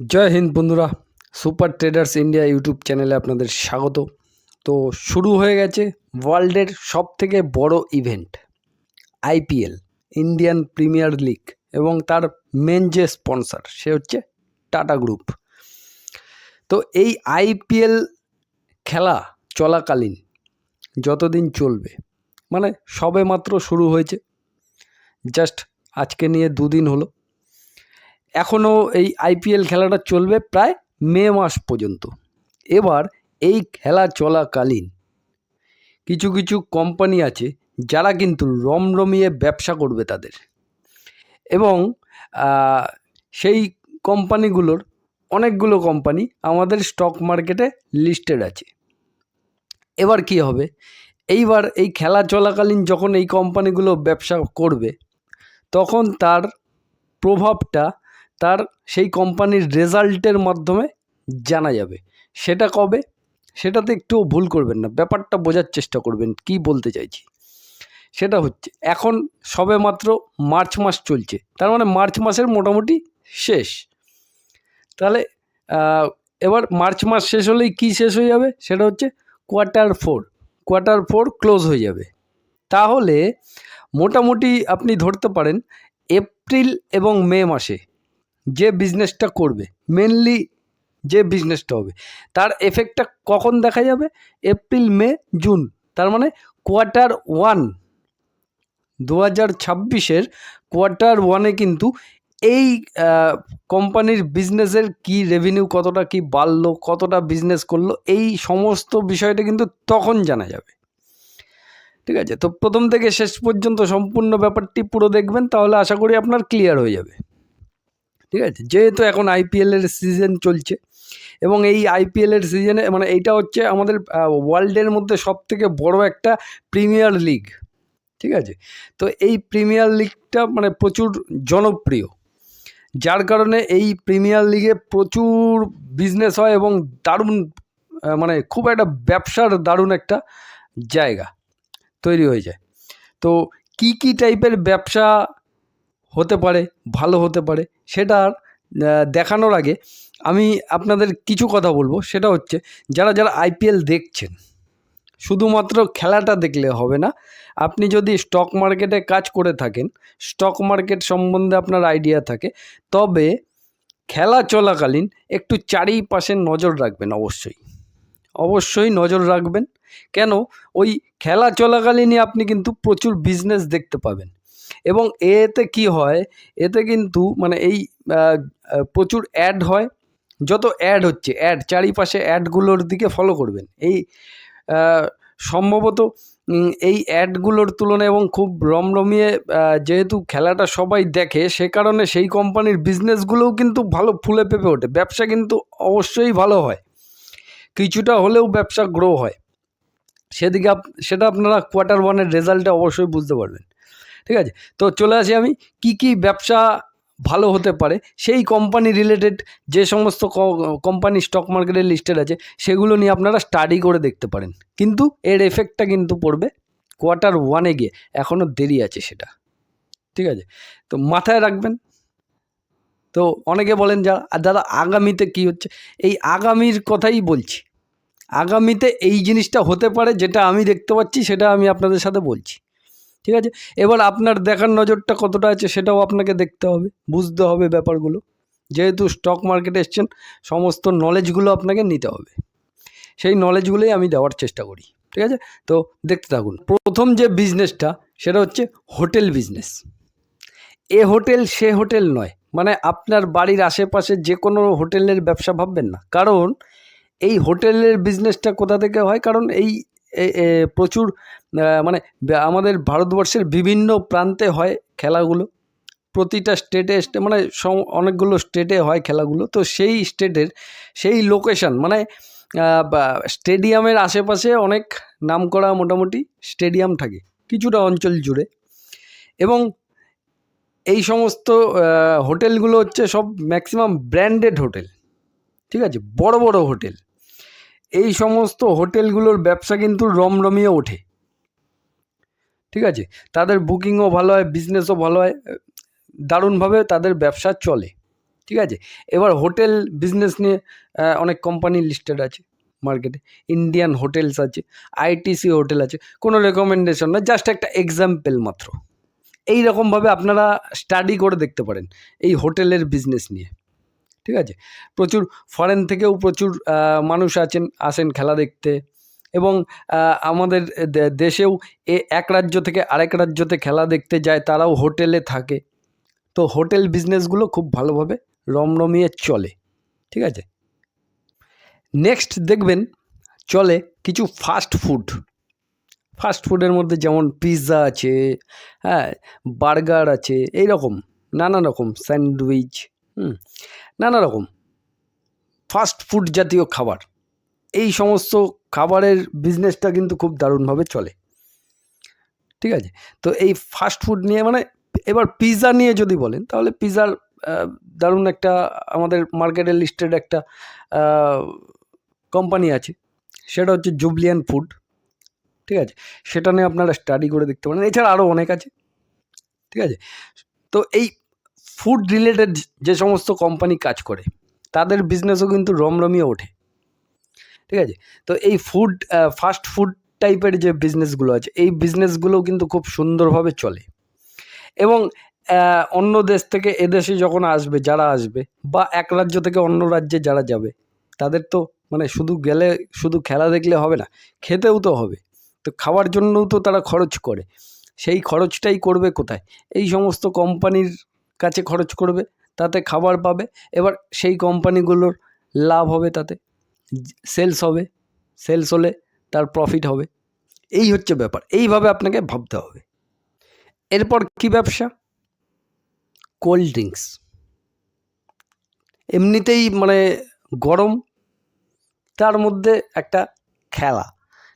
জয় হিন্দ বন্ধুরা, super traders India YouTube চ্যানেলে আপনাদের স্বাগত। তো শুরু হয়ে গেছে ওয়ার্ল্ডের সব থেকে বড় event, IPL, Indian premier league এবং তার মেন যে স্পন্সর সে হচ্ছে টাটা গ্রুপ। তো এই আইপিএল খেলা চলাকালীন যতদিন চলবে মানে সবে মাত্র শুরু হয়েছে, জাস্ট আজকে নিয়ে দুদিন হলো। এখনও এই আইপিএল খেলাটা চলবে প্রায় মে মাস পর্যন্ত। এবার এই খেলা চলাকালীন কিছু কিছু কোম্পানি আছে যারা কিন্তু রমরমিয়ে ব্যবসা করবে তাদের। এবং সেই কোম্পানিগুলোর অনেকগুলো কোম্পানি আমাদের স্টক মার্কেটে লিস্টেড আছে। এবার কি হবে? এইবার এই খেলা চলাকালীন যখন এই কোম্পানিগুলো ব্যবসা করবে, তখন তার প্রভাবটা তার সেই কোম্পানির রেজাল্টের মাধ্যমে জানা যাবে। সেটা কবে? সেটাতে একটুও ভুল করবেন না, ব্যাপারটা বোঝার চেষ্টা করবেন, কি বলতে চাইছি? সেটা হচ্ছে, এখন সবে মাত্র মার্চ মাস চলছে, তার মানে মার্চ মাসের মোটামুটি শেষ। তাহলে এবার মার্চ মাস শেষ হলেই কি শেষ হয়ে যাবে? সেটা হচ্ছে quarter four quarter four close হয়ে যাবে। তাহলে মোটামুটি আপনি ধরতে পারেন, এপ্রিল এবং মে মাসে যে বিজনেসটা করবে মেনলি যে বিজনেসটা হবে। তার এফেক্টটা কখন দেখা যাবে? এপ্রিল মে জুন তার মানে কোয়ার্টার ওয়ান দু হাজার ছাব্বিশের কোয়ার্টার ওয়ানে কিন্তু এই কোম্পানির বিজনেসের কি রেভিনিউ কতটা কি বাড়লো, কতটা বিজনেস করল, এই সমস্ত বিষয়টা কিন্তু তখন জানা যাবে। ঠিক আছে? তো প্রথম থেকে শেষ পর্যন্ত সম্পূর্ণ ব্যাপারটি পুরো দেখবেন, তাহলে আশা করি আপনার ক্লিয়ার হয়ে যাবে। ঠিক আছে? যেহেতু এখন আইপিএলের সিজন চলছে এবং এই আইপিএলের সিজনে মানে এইটা হচ্ছে আমাদের ওয়ার্ল্ডের মধ্যে সব থেকে বড় একটা প্রিমিয়ার লিগ ঠিক আছে? তো এই প্রিমিয়ার লিগটা মানে প্রচুর জনপ্রিয়। যার কারণে এই প্রিমিয়ার লিগে প্রচুর বিজনেস হয় এবং দারুণ মানে খুব একটা ব্যবসার দারুণ একটা জায়গা তৈরি হয়ে যায়। তো কি কি টাইপের ব্যবসা হতে পারে ভালো হতে পারে সেটা আর, দেখানোর আগে আমি আপনাদের কিছু কথা বলব। সেটা হচ্ছে যারা যারা আইপিএল দেখছেন শুধুমাত্র খেলাটা দেখলে হবে না আপনি যদি স্টক মার্কেটে কাজ করে থাকেন স্টক মার্কেট সম্বন্ধে আপনার আইডিয়া থাকে তবে খেলা চলাকালীন একটু চারিপাশে নজর রাখবেন অবশ্যই। অবশ্যই নজর রাখবেন। কেন? ওই খেলা চলাকালীনই আপনি কিন্তু প্রচুর বিজনেস দেখতে পাবেন। এবং এতে কি হয়? এতে কিন্তু মানে এই প্রচুর অ্যাড হয়। যত অ্যাড হচ্ছে অ্যাড চারিপাশে অ্যাডগুলোর দিকে ফলো করবেন। এই সম্ভবত এই অ্যাডগুলোর তুলনায় এবং খুব রমরমিয়ে যেহেতু খেলাটা সবাই দেখে, সে কারণে সেই কোম্পানির বিজনেসগুলোও কিন্তু ভালো ফুলে পেঁপে ওঠে। ব্যবসা কিন্তু অবশ্যই ভালো হয়। কিছুটা হলেও ব্যবসা গ্রো হয়। সেদিকে সেটা আপনারা কোয়ার্টার ওয়ানের রেজাল্টে অবশ্যই বুঝতে পারবেন। ঠিক আছে? তো চলে আসি আমি। কি কি ব্যবসা ভালো হতে পারে? সেই কোম্পানি রিলেটেড যে সমস্ত কোম্পানি স্টক মার্কেটে লিস্টেড আছে, সেগুলো নিয়ে আপনারা স্টাডি করে দেখতে পারেন। কিন্তু এর এফেক্টটা কিন্তু পড়বে কোয়ার্টার ওয়ানে গিয়ে। এখনও দেরি আছে সেটা। ঠিক আছে? তো মাথায় রাখবেন। তো অনেকে বলেন যারা আর দাদা আগামীতে কি হচ্ছে? এই আগামীর কথাই বলছি। আগামীতে এই জিনিসটা হতে পারে যেটা আমি দেখতে পাচ্ছি, সেটা আমি আপনাদের সাথে বলছি। ঠিক আছে? এবার আপনার দেখার নজরটা কতটা আছে সেটাও আপনাকে দেখতে হবে, বুঝতে হবে ব্যাপারগুলো। যেহেতু স্টক মার্কেটে এসছেন, সমস্ত নলেজগুলো আপনাকে নিতে হবে। সেই নলেজগুলোই আমি দেওয়ার চেষ্টা করি, ঠিক আছে? তো দেখতে থাকুন, প্রথম যে বিজনেসটা সেটা হচ্ছে হোটেল বিজনেস এ হোটেল সে হোটেল নয় মানে আপনার বাড়ির আশেপাশে যে কোনো হোটেলের ব্যবসা ভাববেন না। কারণ এই হোটেলের বিজনেসটা কোথা থেকে হয়? কারণ এই প্রচুর মানে আমাদের ভারতবর্ষের বিভিন্ন প্রান্তে হয় খেলাগুলো। প্রতিটা স্টেটে মানে অনেকগুলো স্টেটে হয় খেলাগুলো। তো সেই স্টেটের, সেই লোকেশন মানে স্টেডিয়ামের আশেপাশে অনেক নাম করা মোটামুটি স্টেডিয়াম থাকে, কিছুটা অঞ্চল জুড়ে। এবং এই সমস্ত হোটেলগুলো হচ্ছে সব ম্যাক্সিমাম ব্র্যান্ডেড হোটেল, ঠিক আছে? বড় বড় হোটেল। এই সমস্ত হোটেলগুলোর ব্যবসা কিন্তু রমরমিয়ে ওঠে। ঠিক আছে? তাদের বুকিংও ভালো হয় বিজনেসও ভালো হয়, দারুণভাবে তাদের ব্যবসা চলে। ঠিক আছে? এবার হোটেল বিজনেস নিয়ে অনেক কোম্পানি লিস্টেড আছে মার্কেটে ইন্ডিয়ান হোটেলস আছে আইটিসি হোটেল আছে, কোনো রেকমেন্ডেশন না জাস্ট একটা এক্সাম্পল মাত্র। এই রকমভাবে আপনারা স্টাডি করে দেখতে পারেন, এই হোটেলের বিজনেস নিয়ে। ঠিক আছে? প্রচুর ফরেন থেকেও প্রচুর মানুষ আছেন, আসেন খেলা দেখতে এবং আমাদের দেশেও এ, এক রাজ্য থেকে আরেক রাজ্যতে খেলা দেখতে যায়, তারাও হোটেলে থাকে। তো হোটেল বিজনেসগুলো খুব ভালোভাবে রমরমিয়ে চলে, ঠিক আছে? নেক্সট দেখবেন, চলে কিছু ফাস্ট ফুড ফাস্ট ফুডের মধ্যে যেমন পিৎজা আছে হ্যাঁ বার্গার আছে এই রকম নানা রকম স্যান্ডউইচ হুম, নানা রকম। ফাস্ট ফুড জাতীয় খাবার। এই সমস্ত খাবারের বিজনেসটা কিন্তু খুব দারুণভাবে চলে। ঠিক আছে? তো এই ফাস্ট ফুড নিয়ে মানে এবার পিৎজা নিয়ে যদি বলেন, তাহলে পিৎজার দারুণ একটা আমাদের মার্কেটের লিস্টেড একটা কোম্পানি আছে। সেটা হচ্ছে জুবলিয়ান ফুড ঠিক আছে? সেটা নিয়ে আপনারা স্টাডি করে দেখতে পারেন। এছাড়া আরও অনেক আছে। ঠিক আছে? তো এই ফুড রিলেটেড যে সমস্ত কোম্পানি কাজ করে, তাদের বিজনেসও কিন্তু রমরমিয়ে ওঠে। ঠিক আছে? তো এই ফুড ফাস্ট ফুড টাইপের যে বিজনেসগুলো আছে, এই বিজনেসগুলোও কিন্তু খুব সুন্দরভাবে চলে। এবং অন্য দেশ থেকে এদেশে যখন আসবে, যারা আসবে, বা এক রাজ্য থেকে অন্য রাজ্যে যারা যাবে, তাদের তো মানে শুধু গেলে, শুধু খেলা দেখলে হবে না, খেতেও তো হবে। তো খাওয়ার জন্যও তো তারা খরচ করে। সেই খরচটাই করবে কোথায়? এই সমস্ত কোম্পানির কাছে খরচ করবে, তাতে খাবার পাবে, এবার সেই কোম্পানিগুলোর লাভ হবে তাতে সেলস হবে সেলস হলে তার প্রফিট হবে। এই হচ্ছে ব্যাপার, এইভাবে আপনাকে ভাবতে হবে। এরপর কি ব্যবসা? কোল্ড ড্রিঙ্কস এমনিতেই মানে গরম, তার মধ্যে একটা খেলা।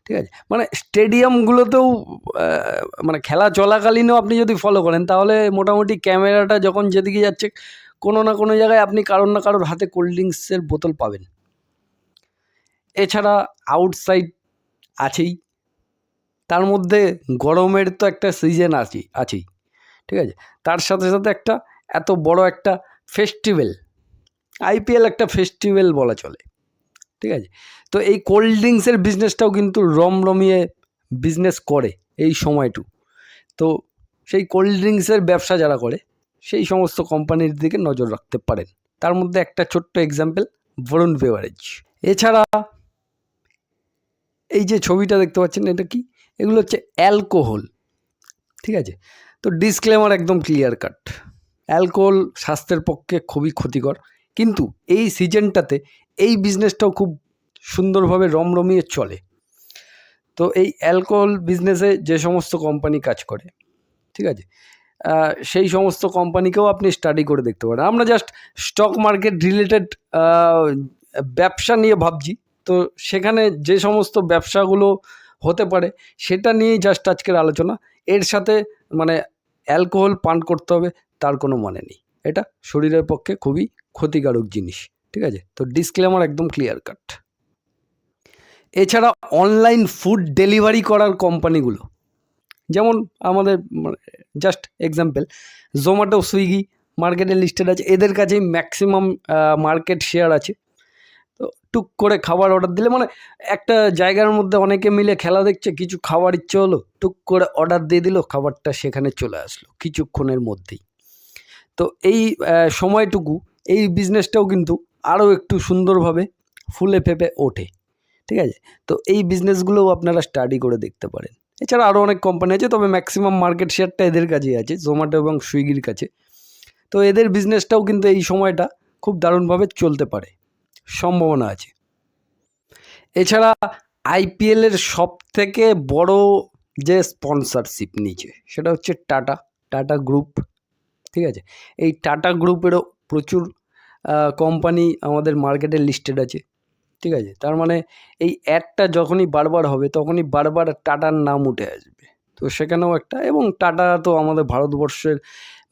ঠিক আছে? মানে স্টেডিয়ামগুলোতেও মানে খেলা চলাকালীনও আপনি যদি ফলো করেন, তাহলে মোটামুটি ক্যামেরাটা যখন যেদিকে যাচ্ছে, কোনো না কোনো জায়গায় আপনি কারোর না কারোর হাতে কোল্ড ড্রিঙ্কসের বোতল পাবেন। এছাড়া আউটসাইড আছেই। তার মধ্যে গরমের তো একটা সিজন আছেই আছেই। ঠিক আছে? তার সাথে সাথে একটা, এত বড় একটা ফেস্টিভ্যাল আইপিএল একটা ফেস্টিভ্যাল বলা চলে। ঠিক আছে? তো এই কোল্ড ড্রিঙ্কসের বিজনেসটাও কিন্তু রমরমিয়ে বিজনেস করে এই সময়টু। তো সেই কোল্ড ড্রিঙ্কসের ব্যবসা যারা করে, সেই সমস্ত কোম্পানির দিকে নজর রাখতে পারেন। তার মধ্যে একটা ছোট্ট এক্সাম্পল বরুণ বেভারেজ এছাড়া এই যে ছবিটা দেখতে পাচ্ছেন, এটা কি? এগুলো হচ্ছে অ্যালকোহল ঠিক আছে? তো ডিসক্লেমার একদম ক্লিয়ার কাট অ্যালকোহল স্বাস্থ্যের পক্ষে খুবই ক্ষতিকর। কিন্তু এই সিজনটাতে এই বিজনেসটাও খুব সুন্দরভাবে রমরমিয়ে চলে। তো এই অ্যালকোহল বিজনেসে যে সমস্ত কোম্পানি কাজ করে, ঠিক আছে? সেই সমস্ত কোম্পানিকেও আপনি স্টাডি করে দেখতে পারেন। আমরা জাস্ট স্টক মার্কেট রিলেটেড ব্যবসা নিয়ে ভাবছি। তো সেখানে যে সমস্ত ব্যবসাগুলো হতে পারে, সেটা নিয়েই জাস্ট আজকের আলোচনা। এর সাথে মানে অ্যালকোহল পান করতে হবে, তার কোনো মানে নেই। এটা শরীরের পক্ষে খুবই ক্ষতিকারক জিনিস। ঠিক আছে? তো ডিসক্লেমার একদম ক্লিয়ার কাট এছাড়া অনলাইন ফুড ডেলিভারি করার কোম্পানিগুলো যেমন আমাদের জাস্ট এক্সাম্পল জোম্যাটো সুইগি মার্কেটে লিস্টেড আছে, এদের কাছেই ম্যাক্সিমাম মার্কেট শেয়ার আছে। তো টুক করে খাবার অর্ডার দিলে মানে একটা জায়গার মধ্যে অনেকে মিলে খেলা দেখছে, কিছু খাবার ইচ্ছে হলো, টুক করে অর্ডার দিয়ে দিল, খাবারটা সেখানে চলে আসলো কিছুক্ষণের মধ্যেই। তো এই সময়টুকু, এই বিজনেসটাও কিন্তু আরও একটু সুন্দরভাবে ফুলে ফেপে ওঠে, ঠিক আছে? তো এই বিজনেসগুলোও আপনারা স্টাডি করে দেখতে পারেন। এছাড়া আরও অনেক কোম্পানি আছে, তবে ম্যাক্সিমাম মার্কেট শেয়ারটা এদের কাছেই আছে জোম্যাটো এবং সুইগির কাছে। তো এদের বিজনেসটাও কিন্তু এই সময়টা খুব দারুণভাবে চলতে পারে, সম্ভাবনা আছে। এছাড়া আইপিএলের সব থেকে বড় যে স্পন্সরশিপ নিচে সেটা হচ্ছে টাটা টাটা গ্রুপ ঠিক আছে? এই টাটা গ্রুপেরও প্রচুর কোম্পানি আমাদের মার্কেটে লিস্টেড আছে। ঠিক আছে? তার মানে এই অ্যাডটা যখনই বারবার হবে, তখনই বারবার টাটার নাম উঠে আসবে। তো সেখানেও একটা, এবং টাটা তো আমাদের ভারতবর্ষের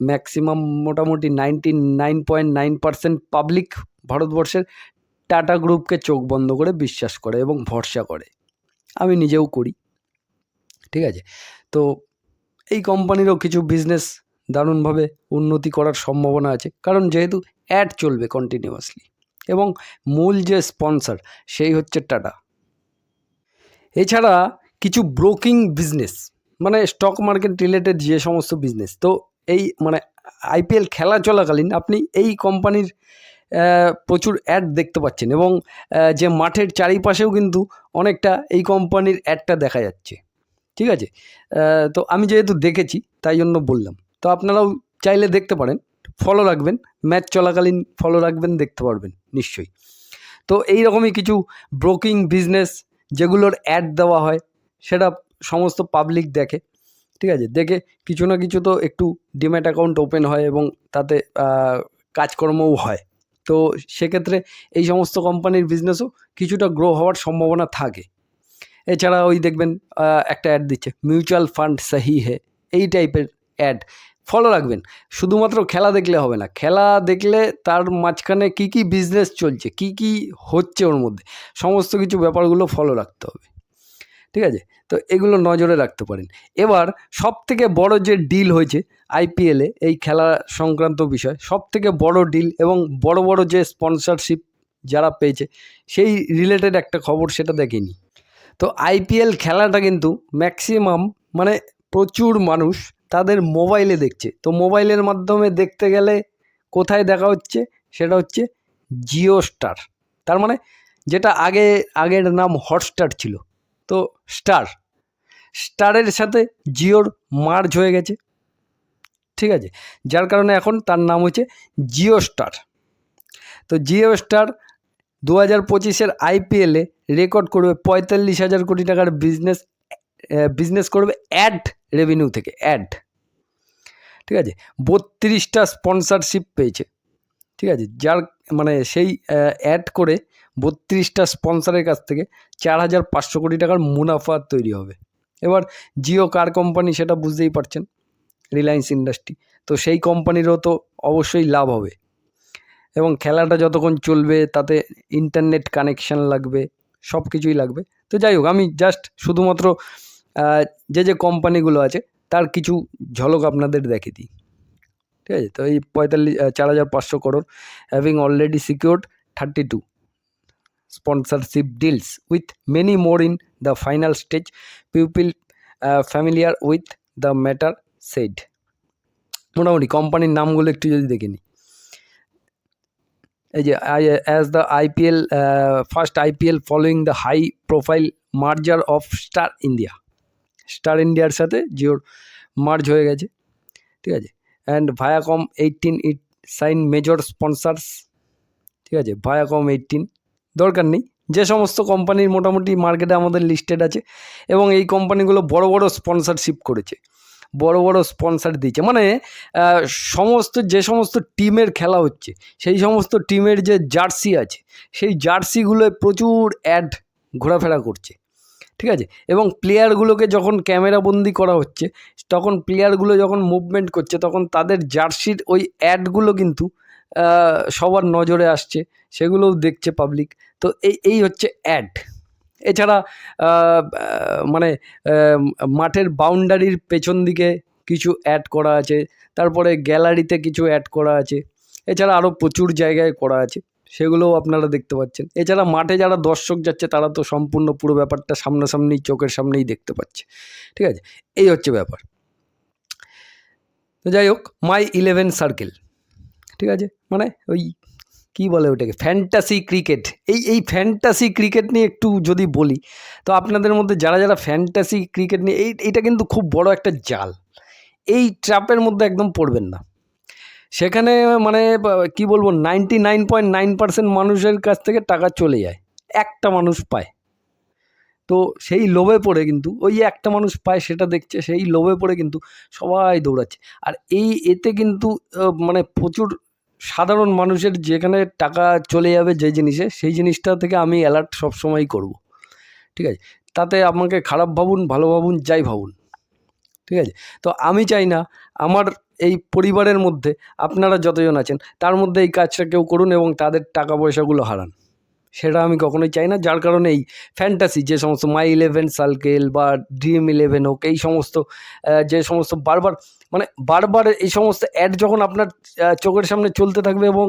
ম্যাক্সিমাম মোটামুটি ninety nine point nine percent public ভারতবর্ষের টাটা গ্রুপকে চোখ বন্ধ করে বিশ্বাস করে এবং ভরসা করে। আমি নিজেও করি। ঠিক আছে? তো এই কোম্পানিরও কিছু বিজনেস দারুণভাবে উন্নতি করার সম্ভাবনা আছে। কারণ যেহেতু অ্যাড চলবে কন্টিনিউয়াসলি এবং মূল যে স্পন্সর সেই হচ্ছে টাটা এছাড়া কিছু ব্রোকিং বিজনেস মানে স্টক মার্কেট রিলেটেড যে সমস্ত বিজনেস তো এই মানে আইপিএল খেলা চলাকালীন আপনি এই কোম্পানির প্রচুর অ্যাড দেখতে পাচ্ছেন এবং যে মাঠের চারিপাশেও কিন্তু অনেকটা এই কোম্পানির অ্যাডটা দেখা যাচ্ছে। ঠিক আছে? তো আমি যেহেতু দেখেছি, তাই জন্য বললাম। তো আপনারাও চাইলে দেখতে পারেন। ফলো রাখবেন। ম্যাচ চলাকালীন ফলো রাখবেন, দেখতে পারবেন, নিশ্চয়ই। তো এই রকমই কিছু ব্রোকিং বিজনেস যেগুলোর অ্যাড দেওয়া হয়, সেটা সমস্ত পাবলিক দেখে, ঠিক আছে? দেখে কিছু না কিছু তো একটু ডিম্যাট অ্যাকাউন্ট ওপেন হয় এবং তাতে কাজকর্মও হয়। তো সেক্ষেত্রে এই সমস্ত কোম্পানির বিজনেসও কিছুটা গ্রো হওয়ার সম্ভাবনা থাকে। এছাড়া ওই দেখবেন একটা অ্যাড দিচ্ছে মিউচুয়াল ফান্ড সাহি হে এই টাইপের অ্যাড ফলো রাখবেন। শুধুমাত্র খেলা দেখলে হবে না। খেলা দেখলে তার মাঝখানে কি কি বিজনেস চলছে, কি কি হচ্ছে ওর মধ্যে, সমস্ত কিছু ব্যাপারগুলো ফলো রাখতে হবে। ঠিক আছে? তো এগুলো নজরে রাখতে পারেন। এবার সব থেকে বড় যে ডিল হয়েছে আইপিএলে এই খেলা সংক্রান্ত বিষয় সব থেকে বড় ডিল এবং বড় বড় যে স্পন্সরশিপ যারা পেয়েছে, সেই রিলেটেড একটা খবর সেটা দেখেনি। তো আইপিএল খেলাটা কিন্তু ম্যাক্সিমাম মানে প্রচুর মানুষ তাদের মোবাইলে দেখছে। তো মোবাইলের মাধ্যমে দেখতে গেলে কোথায় দেখা হচ্ছে? সেটা হচ্ছে জিও স্টার তার মানে যেটা আগে, আগের নাম হটস্টার ছিল। তো স্টার, স্টারের সাথে জিওর মার্জ হয়ে গেছে। ঠিক আছে? যার কারণে এখন তার নাম হচ্ছে জিও স্টার তো জিও স্টার দু হাজার পঁচিশের আইপিএলে রেকর্ড করবে পঁয়তাল্লিশ হাজার কোটি টাকার বিজনেস বিজনেস করবে অ্যাড রেভিনিউ থেকে অ্যাড ঠিক আছে? বত্রিশটা স্পন্সরশিপ পেয়েছে। ঠিক আছে? যার মানে সেই অ্যাড করে বত্রিশটা স্পন্সরের কাছ থেকে চার হাজার পাঁচশো কোটি টাকার মুনাফা তৈরি হবে। এবার জিও কার কোম্পানি সেটা বুঝতেই পারছেন রিলায়েন্স ইন্ডাস্ট্রি তো সেই কোম্পানিরও তো অবশ্যই লাভ হবে। এবং খেলাটা যতক্ষণ চলবে, তাতে ইন্টারনেট কানেকশান লাগবে সব কিছুই লাগবে। তো যাই হোক, আমি জাস্ট শুধুমাত্র যে যে কোম্পানিগুলো আছে তার কিছু ঝলক আপনাদের দেখিয়ে দিই। ঠিক আছে? তো এই পঁয়তাল্লিশ চার হাজার পাঁচশো crore having already secured thirty two deals with many more in the final stage. People uh, familiar with the matter said মোটামুটি কোম্পানির নামগুলো একটু যদি দেখে নিই। এই যে as the IPL first IPL following the high profile merger of Star India Star ইন্ডিয়ার সাথে জিওর মার্জ হয়ে গেছে, ঠিক আছে? And Viacom eighteen it sign major sponsors ঠিক আছে? ভায়াকম এইটিন দরকার নেই। যে সমস্ত কোম্পানির মোটামুটি মার্কেটে আমাদের লিস্টেড আছে এবং এই কোম্পানিগুলো বড় বড় স্পন্সরশিপ করেছে, বড় বড় স্পন্সার দিয়েছে। মানে সমস্ত, যে সমস্ত টিমের খেলা হচ্ছে, সেই সমস্ত টিমের যে জার্সি আছে, সেই জার্সিগুলোয় প্রচুর অ্যাড ঘোরাফেরা করছে। ঠিক আছে? এবং প্লেয়ারগুলোকে যখন ক্যামেরাবন্দি করা হচ্ছে, তখন প্লেয়ারগুলো যখন মুভমেন্ট করছে, তখন তাদের জার্সির ওই অ্যাডগুলো কিন্তু সবার নজরে আসছে, সেগুলোও দেখছে পাবলিক তো এই এই হচ্ছে অ্যাড এছাড়া মানে মাঠের বাউন্ডারির পেছন দিকে কিছু অ্যাড করা আছে, তারপরে গ্যালারিতে কিছু অ্যাড করা আছে, এছাড়া আরও প্রচুর জায়গায় করা আছে। সেগুলোও আপনারা দেখতে পাচ্ছেন। এছাড়া মাঠে যারা দর্শক যাচ্ছে, তারা তো সম্পূর্ণ পুরো ব্যাপারটা সামনাসামনি চোখের সামনেই দেখতে পাচ্ছে। ঠিক আছে? এই হচ্ছে ব্যাপার। তো যাই হোক, মাই ইলেভেন সার্কেল। ঠিক আছে? মানে ওই কী বলে ওটাকে? Fantasy cricket. এই এই ফ্যান্টাসি ক্রিকেট নিয়ে একটু যদি বলি, তো আপনাদের মধ্যে যারা যারা ফ্যান্টাসি ক্রিকেট নিয়ে, এই, এটা কিন্তু খুব বড় একটা জাল। এই ট্র্যাপের মধ্যে একদম পড়বেন না। সেখানে মানে কি বলব ninety nine point nine percent মানুষের কাছ থেকে টাকা চলে যায়। একটা মানুষ পায়। তো সেই লোভে পড়ে কিন্তু, ওই একটা মানুষ পায়, সেটা দেখছে, সেই লোভে পড়ে কিন্তু সবাই দৌড়াচ্ছে। আর এই এতে কিন্তু মানে প্রচুর সাধারণ মানুষের যেখানে টাকা চলে যাবে যে জিনিসে, সেই জিনিসটা থেকে আমি অ্যালার্ট সবসময়ই করব। ঠিক আছে? তাতে আমাকে খারাপ ভাবুন, ভালো ভাবুন, যাই ভাবুন। ঠিক আছে? তো আমি চাই না, আমার এই পরিবারের মধ্যে আপনারা যতজন আছেন, তার মধ্যে এই কাজটা কেউ করুন এবং তাদের টাকা পয়সাগুলো হারান। সেটা আমি কখনোই চাই না। যার কারণে এই ফ্যান্টাসি যে সমস্ত মাই ইলেভেন সার্কেল বা ড্রিম ইলেভেন হোক, এই সমস্ত যে সমস্ত বারবার মানে বারবার এই সমস্ত অ্যাড যখন আপনার চোখের সামনে চলতে থাকবে এবং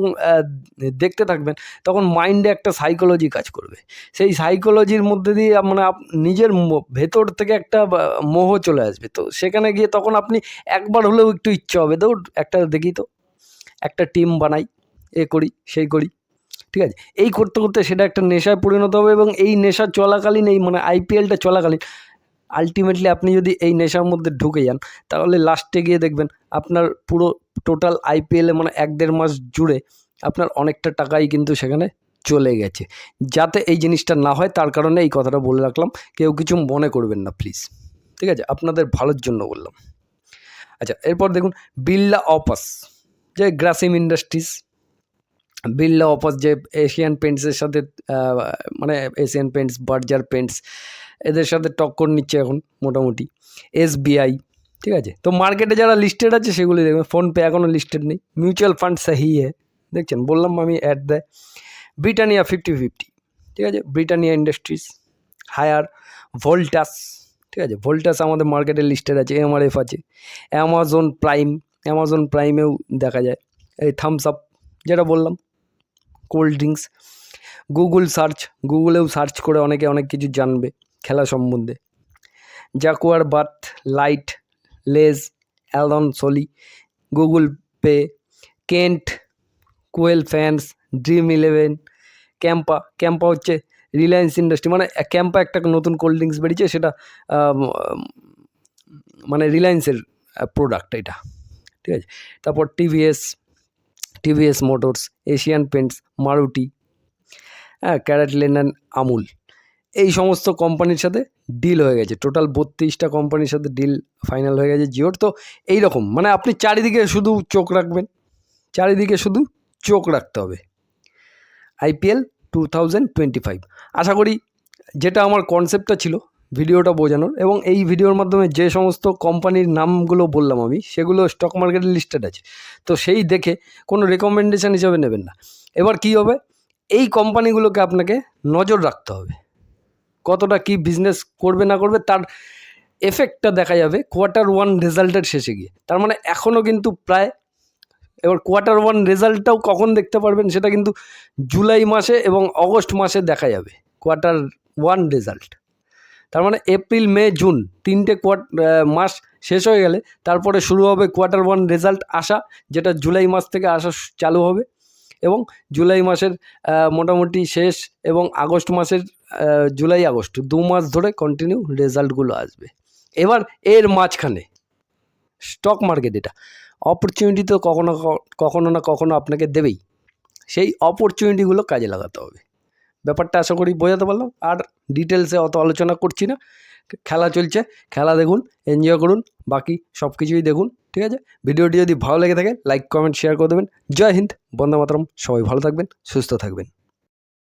দেখতে থাকবেন, তখন মাইন্ডে একটা সাইকোলজি কাজ করবে। সেই সাইকোলজির মধ্যে দিয়ে মানে নিজের ভেতর থেকে একটা মোহ চলে আসবে। তো সেখানে গিয়ে তখন আপনি একবার হলেও একটু ইচ্ছে হবে। দৌড়, একটা দেখি তো, একটা টিম বানাই, এ করি, সেই করি। ঠিক আছে? এই করতে করতে সেটা একটা নেশায় পরিণত হবে এবং এই নেশা চলাকালীন এই মানে আইপিএলটা চলাকালীন আলটিমেটলি আপনি যদি এই নেশার মধ্যে ঢুকে যান, তাহলে লাস্টে গিয়ে দেখবেন আপনার পুরো টোটাল আইপিএলে মানে এক দেড় মাস জুড়ে আপনার অনেকটা টাকাই কিন্তু সেখানে চলে গেছে। যাতে এই জিনিসটা না হয়, তার কারণে এই কথাটা বলে রাখলাম। কেউ কিছু মনে করবেন না প্লিজ ঠিক আছে? আপনাদের ভালোর জন্য বললাম। আচ্ছা এরপর দেখুন বিল্লা অপাস যে গ্রাসিম ইন্ডাস্ট্রিজ বিল্লা অপাস যে এশিয়ান পেন্টসের সাথে মানে এশিয়ান পেন্টস বার্জার পেন্টস এদের সাথে টক্কর নিচ্ছে এখন মোটামুটি, এসবিআই, ঠিক আছে? তো মার্কেটে যারা লিস্টেড আছে সেগুলি দেখবেন ফোনপে এখনও লিস্টেড নেই মিউচুয়াল ফান্ড সাহি হে, দেখছেন? বললাম আমি অ্যাড দেয়। ব্রিটানিয়া ফিফটি ফিফটি ঠিক আছে? ব্রিটানিয়া ইন্ডাস্ট্রিজ হায়ার ভোল্টাস ঠিক আছে? ভোল্টাস আমাদের মার্কেটে লিস্টেড আছে এমআরএফ আছে অ্যামাজন প্রাইম অ্যামাজন প্রাইমেও দেখা যায়। এই থামস আপ যেটা বললাম কোল্ড ড্রিঙ্কস গুগল সার্চ গুগলেও সার্চ করে অনেকে অনেক কিছু জানবে খেলা সম্বন্ধে। Jaquar bath light Lay's Allen Solly Google Pay Kent কোয়েল fans Dream Eleven Campa Campa হচ্ছে রিলায়েন্স ইন্ডাস্ট্রি মানে ক্যাম্পা একটা নতুন কোল্ড ড্রিঙ্কস বেরিয়েছে, সেটা মানে রিলায়েন্সের প্রোডাক্ট এটা। ঠিক আছে? তারপর TVS TVS Motors, Asian Paints, Maruti হ্যাঁ ক্যারেট লেনান আমুল। এই সমস্ত কোম্পানির সাথে ডিল হয়ে গেছে। টোটাল বত্রিশটা কোম্পানির সাথে ডিল ফাইনাল হয়ে গেছে জিওর। তো এই রকম মানে আপনি চারিদিকে শুধু চোখ রাখবেন। চারিদিকে শুধু চোখ রাখতে হবে। IPL two thousand twenty five আশা করি যেটা আমার কনসেপ্টটা ছিল ভিডিওটা বোঝানোর। এবং এই ভিডিওর মাধ্যমে যে সমস্ত কোম্পানির নামগুলো বললাম আমি, সেগুলো স্টক মার্কেটে লিস্টেড আছে। তো সেই দেখে কোনো রেকমেন্ডেশন হিসাবে নেবেন না। এবার কি হবে? এই কোম্পানিগুলোকে আপনাকে নজর রাখতে হবে। কতটা কি বিজনেস করবে না করবে, তার এফেক্টটা দেখা যাবে কোয়ার্টার ওয়ান রেজাল্টের শেষে গিয়ে। তার মানে এখনও কিন্তু প্রায়, এবার কোয়ার্টার ওয়ান রেজাল্টটাও কখন দেখতে পারবেন সেটা কিন্তু জুলাই মাসে এবং অগস্ট মাসে দেখা যাবে। কোয়ার্টার ওয়ান রেজাল্ট তার মানে এপ্রিল, মে, জুন তিনটে মাস শেষ হয়ে গেলে তারপরে শুরু হবে কোয়ার্টার ওয়ান রেজাল্ট আসা, যেটা জুলাই মাস থেকে আসা চালু হবে এবং জুলাই মাসের মোটামুটি শেষ এবং আগস্ট মাসের জুলাই, আগস্ট দু মাস ধরে কন্টিনিউ রেজাল্টগুলো আসবে। এবার এর মাঝখানে স্টক মার্কেট এটা। অপরচুনিটি তো কখনো কখনো না কখনো আপনাকে দেবেই। সেই অপরচুনিটিগুলো কাজে লাগাতে হবে। ব্যাপারটা আশা করি বোঝাতে পারলাম। আর ডিটেলসে অত আলোচনা করছি না। খেলা চলছে, খেলা দেখুন এনজয় করুন, বাকি সব কিছুই দেখুন, ঠিক আছে? ভিডিওটি যদি ভালো লেগে থাকে লাইক কমেন্ট শেয়ার করে দেবেন। জয় হিন্দ, বন্দে মাতরম, সবাই ভালো থাকবেন, সুস্থ থাকবেন।